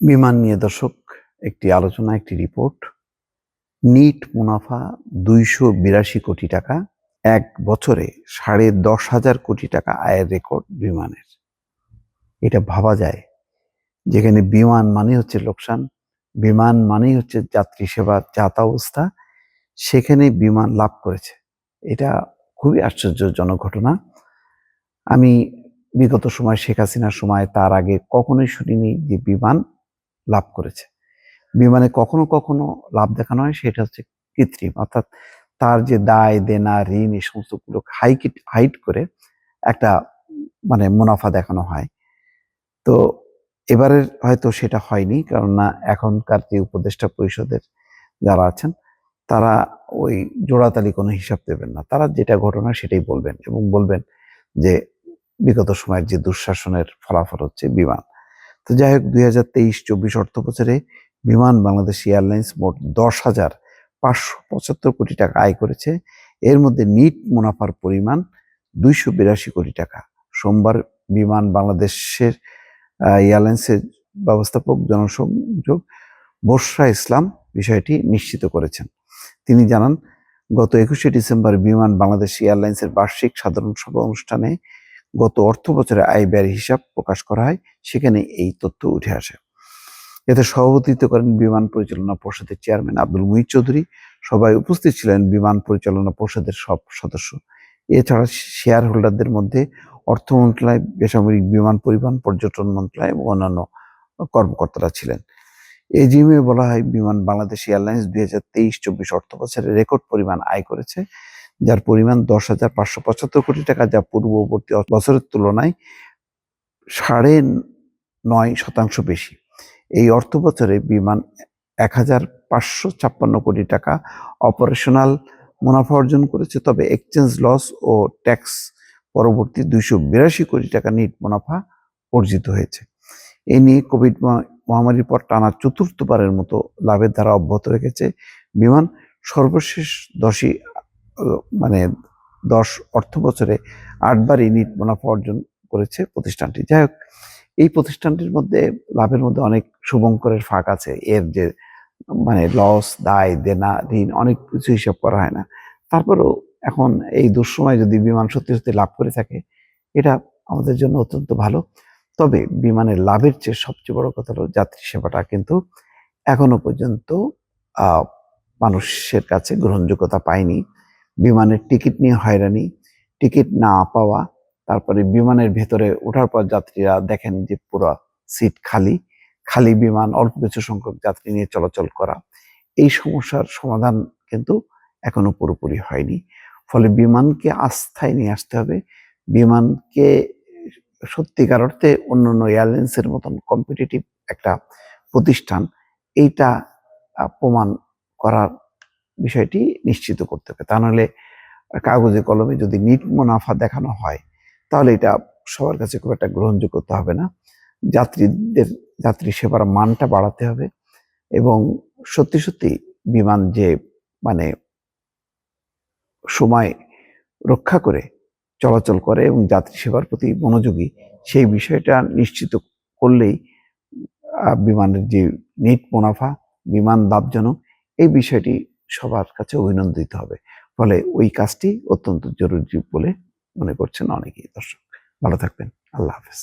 বিমান নিয়ে দর্শক, একটি আলোচনা, একটি রিপোর্ট। নিট মুনাফা দুইশো বিরাশি কোটি টাকা, এক বছরে সাড়ে দশ হাজার কোটি টাকা আয়ের রেকর্ড বিমানের। এটা ভাবা যায়, যেখানে বিমান মানে হচ্ছে লোকসান, বিমান মানেই হচ্ছে যাত্রী সেবার যাতা অবস্থা, সেখানে বিমান লাভ করেছে। এটা খুবই আশ্চর্যজনক ঘটনা। আমি বিগত সময় শেখ হাসিনার সময় তার আগে কখনোই শুনিনি যে বিমান লাভ করেছে। বিমানে কখনো কখনো লাভ দেখানো হয়, সেটা হচ্ছে কৃত্রিম। অর্থাৎ তার যে দায়, দেনা, ঋণ, এই সমস্তগুলো হাইকিট হাইট করে একটা মানে মুনাফা দেখানো হয়। তো এবারের হয়তো সেটা হয়নি কারণ না এখনকার যে উপদেষ্টা পরিষদের যারা আছেন, তারা ওই জোড়াতালি কোনো হিসাব দেবেন না। তারা যেটা ঘটনা সেটাই বলবেন এবং বলবেন যে বিগত সময়ের যে দুঃশাসনের ফলাফল হচ্ছে বিমান। তো যাই হোক, দুই হাজার তেইশ চব্বিশ অর্থ বছরে বিমান বাংলাদেশ এয়ারলাইন্স মোট দশ হাজার পাঁচশো পঁচাত্তর কোটি টাকা আয় করেছে। এর মধ্যে নিট মুনাফার পরিমাণ দুইশো বিরাশি কোটি টাকা। সোমবার বিমান বাংলাদেশের এয়ারলাইন্সের ব্যবস্থাপক জনসংযোগ বর্ষা ইসলাম বিষয়টি নিশ্চিত করেছেন। তিনি জানান, গত একুশে ডিসেম্বর বিমান বাংলাদেশ এয়ারলাইন্সের বার্ষিক সাধারণ সভা অনুষ্ঠানে গত অর্থ বছরে আয় ব্যয়ের হিসাব প্রকাশ করা হয়, সেখানে এই তথ্য উঠে আসে। এতে সভাপতিত্ব করেন বিমান পরিচালনা পর্ষদের চেয়ারম্যান আব্দুল মুহিত চৌধুরী। সবাই উপস্থিত ছিলেন বিমান পরিচালনা পর্ষদের সব সদস্য। এছাড়া শেয়ার হোল্ডারদের মধ্যে অর্থ মন্ত্রণালয়, বেসামরিক বিমান পরিবহন, পর্যটন মন্ত্রণালয় এবং অন্যান্য কর্মকর্তারা ছিলেন। এই জিমে বলা হয়, বিমান বাংলাদেশ এয়ারলাইন্স দুই হাজার তেইশ চব্বিশ অর্থ বছরে রেকর্ড পরিমাণ আয় করেছে। যার পরিমাণ দশ হাজার পাঁচশো পঁচাত্তর কোটি টাকা যা পূর্ববর্তী বছরের তুলনায় সাড়ে নয় শতাংশ বেশি। এই অর্থ বছরে বিমান এক হাজার পাঁচশো ছাপ্পান্ন কোটি টাকা অপারেশনাল মুনাফা অর্জন করেছে, তবে এক্সচেঞ্জ লস ও ট্যাক্স পরবর্তী দুইশো বিরাশি কোটি টাকা নিট মুনাফা অর্জিত হয়েছে। এ নিয়ে কোভিড মহামারীর পর টানা চতুর্থবারের মতো লাভের ধারা অব্যাহত রেখেছে বিমান সর্বশেষ দশই মানে দশ অর্থ বছরে আটবারই নিট মুনাফা অর্জন করেছে প্রতিষ্ঠানটি। যাই হোক, এই প্রতিষ্ঠানটির মধ্যে লাভের মধ্যে অনেক শুভঙ্করের ফাঁক আছে। এর যে মানে লস, দায়, দেনা, ঋণ অনেক কিছু হিসাব করা হয় না। তারপরেও এখন এই দুঃসময় যদি বিমান সত্যি সত্যি লাভ করে থাকে, এটা আমাদের জন্য অত্যন্ত ভালো। তবে বিমানের লাভের চেয়ে সবচেয়ে বড় কথা হলো যাত্রী সেবাটা কিন্তু এখনও পর্যন্ত মানুষের কাছে গ্রহণযোগ্যতা পায়নি। বিমানের টিকিট নিয়ে হয়রানি। টিকিট না পাওয়া, তারপরে বিমানের ভেতরে ওঠার পর যাত্রীরা দেখেন যে পুরো সিট খালি। খালি বিমান, অল্প কিছু সংখ্যক যাত্রী নিয়ে চলাচল করা। এই সমস্যার সমাধান কিন্তু এখনও পুরোপুরি হয়নি। ফলে বিমানকে আস্থায় নিয়ে আসতে হবে। বিমানকে সত্যিকার অর্থে অন্যান্য এয়ারলাইন্সের মতন কম্পিটিটিভ একটা প্রতিষ্ঠান, এইটা প্রমাণ করার বিষয়টি নিশ্চিত করতে হবে। তা নাহলে কাগজে কলমে যদি নিট মুনাফা দেখানো হয়, তাহলে এটা সবার কাছে খুব একটা গ্রহণযোগ্যতা হবে না। যাত্রীদের, যাত্রী সেবার মানটা বাড়াতে হবে এবং সত্যি সত্যি বিমান যে মানে সময় রক্ষা করে চলাচল করে এবং যাত্রী সেবার প্রতি মনোযোগী, সেই বিষয়টা নিশ্চিত করলেই বিমানের যে নেট মুনাফা, বিমান লাভজনক, এই বিষয়টি সবার কাছে অভিনন্দিত হবে। ফলে ওই কাজটি অত্যন্ত জরুরি বলে মনে করছেন অনেকেই। দর্শক, ভালো থাকবেন। আল্লাহ হাফেজ।